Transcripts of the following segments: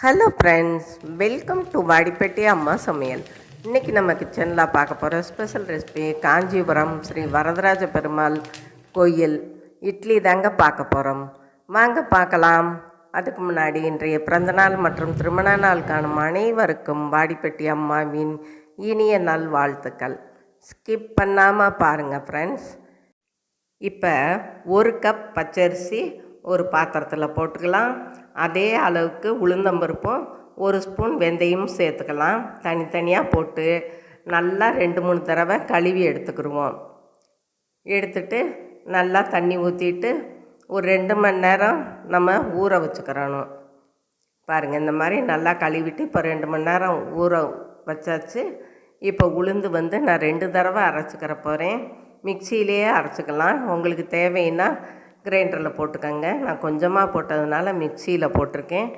Hello friends welcome to Vadipatti அம்மா சமையல் இன்றைக்கி நம்ம கிச்சனில் பார்க்க போகிற ஸ்பெஷல் ரெசிபி காஞ்சிபுரம் ஸ்ரீ வரதராஜ பெருமாள் கோயில். இட்லி தாங்க பார்க்க போகிறோம் வாங்க பார்க்கலாம். அதுக்கு முன்னாடி இன்றைய பிறந்தநாள் மற்றும் திருமண நாள் காணும் அனைவருக்கும் வாடிப்பட்டி அம்மாவின் இனிய நல் வாழ்த்துக்கள். ஸ்கிப் பண்ணாமல் பாருங்கள் ஃப்ரெண்ட்ஸ் இப்போ ஒரு கப் பச்சரிசி ஒரு பாத்திரத்தில் போட்டுக்கலாம். அதே அளவுக்கு உளுந்தம்பருப்பும் ஒரு ஸ்பூன் வெந்தயமும் சேர்த்துக்கலாம். தனித்தனியாக போட்டு நல்லா ரெண்டு மூணு தடவை கழுவி எடுத்துக்கிடுவோம் எடுத்துட்டு நல்லா தண்ணி ஊற்றிட்டு ஒரு ரெண்டு மணி நேரம் நம்ம ஊற வச்சுக்கிறணும். பாருங்கள் இந்த மாதிரி நல்லா கழுவிட்டு இப்போ ரெண்டு மணி நேரம் ஊற வச்சாச்சு. இப்போ உளுந்து வந்து நான் ரெண்டு தடவை அரைச்சிக்கிற போகிறேன் மிக்சியிலேயே அரைச்சிக்கலாம். உங்களுக்கு தேவைன்னா கிரைண்டரில் போட்டுக்கோங்க. நான் கொஞ்சமாக போட்டதுனால மிக்சியில் போட்டிருக்கேன்.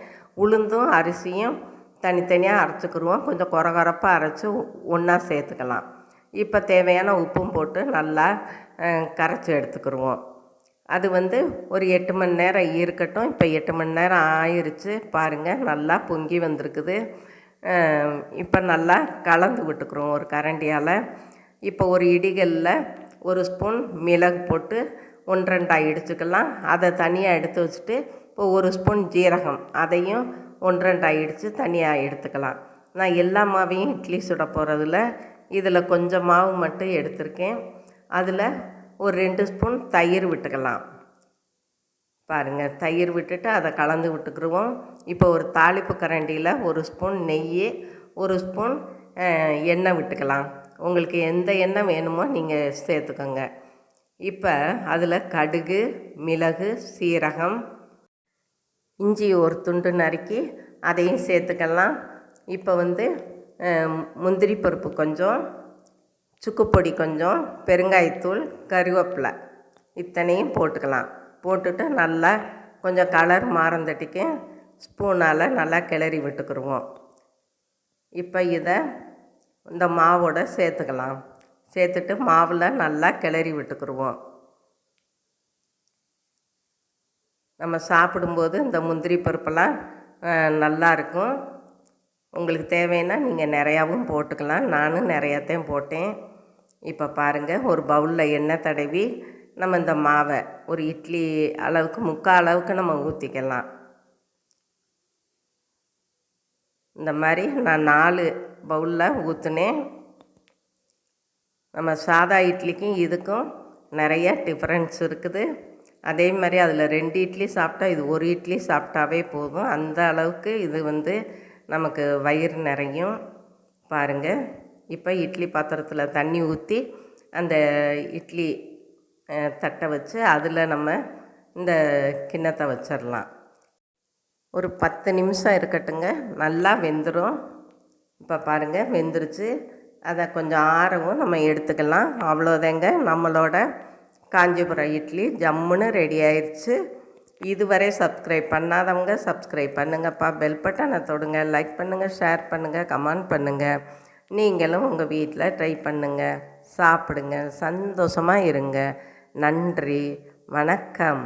உளுந்தும் அரிசியும் தனித்தனியாக அரைச்சிக்கிருவோம். கொஞ்சம் குறகுறப்பாக அரைச்சி ஒன்றா சேர்த்துக்கலாம். இப்போ தேவையான உப்பும் போட்டு நல்லா கரைச்சி எடுத்துக்கிருவோம். அது வந்து ஒரு எட்டு மணி நேரம் இருக்கட்டும். இப்போ எட்டு மணி நேரம் ஆயிருச்சு. பாருங்கள் நல்லா பொங்கி வந்திருக்குது. இப்போ நல்லா கலந்து விட்டுக்குறோம் ஒரு கரண்டியால். இப்போ ஒரு இடிகளில் ஒரு ஸ்பூன் மிளகு போட்டு ஒன்று ரெண்டாக இடிச்சுக்கலாம் அதை தனியாக எடுத்து வச்சுட்டு இப்போ ஒரு ஸ்பூன் ஜீரகம் அதையும் ஒன்று ரெண்டாக இடித்து தனியாக எடுத்துக்கலாம். நான் எல்லா மாவையும் இட்லி சுட போகிறதுல இதில் கொஞ்சம் மாவு மட்டும் எடுத்திருக்கேன். அதில் ஒரு ரெண்டு ஸ்பூன் தயிர் விட்டுக்கலாம். பாருங்கள் தயிர் விட்டுட்டு அதை கலந்து விட்டுக்குருவோம். இப்போ ஒரு தாளிப்பு கரண்டியில் ஒரு ஸ்பூன் நெய் ஒரு ஸ்பூன் எண்ணெய் விட்டுக்கலாம். உங்களுக்கு எந்த எண்ணெய் வேணுமோ நீங்கள் சேர்த்துக்கோங்க. இப்போ அதில் கடுகு மிளகு சீரகம் இஞ்சி ஒரு துண்டு நறுக்கி அதையும் சேர்த்துக்கலாம். இப்போ வந்து முந்திரி பருப்பு கொஞ்சம் சுக்குப்பொடி கொஞ்சம் பெருங்காயத்தூள் கருவேப்பிலை இத்தனையும் போட்டுக்கலாம். போட்டுட்டு நல்லா கொஞ்சம் கலர் மாறந்தட்டிக்கு ஸ்பூனால் நல்லா கிளறி விட்டுக்குருவோம். இப்போ இதை இந்த மாவோட சேர்த்துக்கலாம். சேர்த்துட்டு மாவில் நல்லா கிளறி விட்டுக்குருவோம். நம்ம சாப்பிடும்போது இந்த முந்திரி பருப்பெல்லாம் நல்லா இருக்கும். உங்களுக்கு தேவைன்னா நீங்கள் நிறையாவும் போட்டுக்கலாம். நானும் நிறையாத்தையும் போட்டேன். இப்போ பாருங்கள் ஒரு பவுலில் எண்ணெய் தடவி நம்ம இந்த மாவை ஒரு இட்லி அளவுக்கு முக்கால் அளவுக்கு நம்ம ஊற்றிக்கலாம் இந்த மாதிரி நான் நாலு பவுலில் ஊற்றுனேன் நம்ம சாதா இட்லிக்கும் இதுக்கும் நிறைய டிஃப்ரென்ஸ் இருக்குது. அதே மாதிரி அதில் ரெண்டு இட்லி சாப்பிட்டா இது ஒரு இட்லி சாப்பிட்டாவே போதும். அந்த அளவுக்கு இது வந்து நமக்கு வயிறு நிறையும். பாருங்கள் இப்போ இட்லி பாத்திரத்தில் தண்ணி ஊற்றி அந்த இட்லி தட்டை வச்சு அதில் நம்ம இந்த கிண்ணத்தை வச்சிடலாம். ஒரு பத்து நிமிஷம் இருக்கட்டுங்க. நல்லா வெந்துடும் இப்போ பாருங்கள் வெந்துருச்சு. அதை கொஞ்சம் ஆறவும் நம்ம எடுத்துக்கலாம். அவ்வளோதாங்க. நம்மளோட காஞ்சிபுரம் இட்லி ஜம்முன்னு ரெடி ஆயிடுச்சு இதுவரை சப்ஸ்கிரைப் பண்ணாதவங்க சப்ஸ்கிரைப் பண்ணுங்கப்பா. பெல் பட்டனை தொடுங்க. லைக் பண்ணுங்கள் ஷேர் பண்ணுங்கள் கமெண்ட் பண்ணுங்கள் நீங்களும் உங்கள் வீட்டில் ட்ரை பண்ணுங்கள் சாப்பிடுங்க. சந்தோஷமாக இருங்க. நன்றி. வணக்கம்.